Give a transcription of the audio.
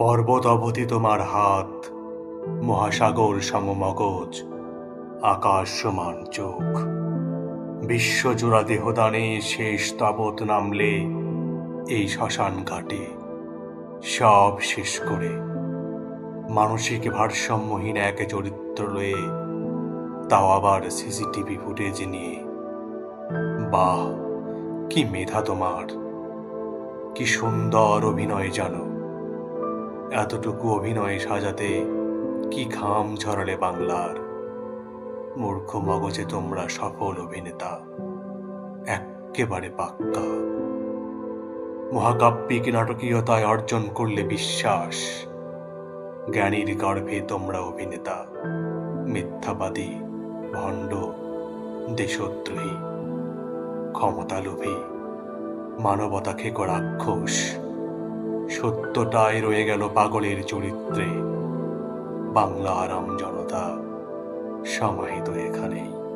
পর্বত অবধি তোমার হাত, মহাসাগর সমমগজ আকাশ সমান চোখ। বিশ্বজোড়া দেহদানে শেষ তাবৎ নামলে এই শ্মশান ঘাটে সব শেষ করে। মানসিক ভারসাম্যহীন এক চরিত্র লয়ে তাও আবার সিসিটিভি ফুটেজ নিয়ে। বাহ, কি মেধা তোমার! কি সুন্দর অভিনয় জানো! এতটুকু অভিনয় সাজাতে কি ঘাম ঝরালে বাংলার? মূর্খ মগজে তোমরা সফল অভিনেতা, এক্কেবারে পাক্কা। মহাকাব্যিক নাটকীয়তায় অর্জন করলে বিশ্বাস, জ্ঞানীর গর্ভে তোমরা অভিনেতা, মিথ্যাবাদী, ভণ্ড, দেশদ্রোহী, ক্ষমতালোভী মানবতা খেকো রাক্ষস সত্যটাই রয়ে গেল পাগলের চরিত্রে। বাংলা আরাম জনতা সমাহিত এখানেই।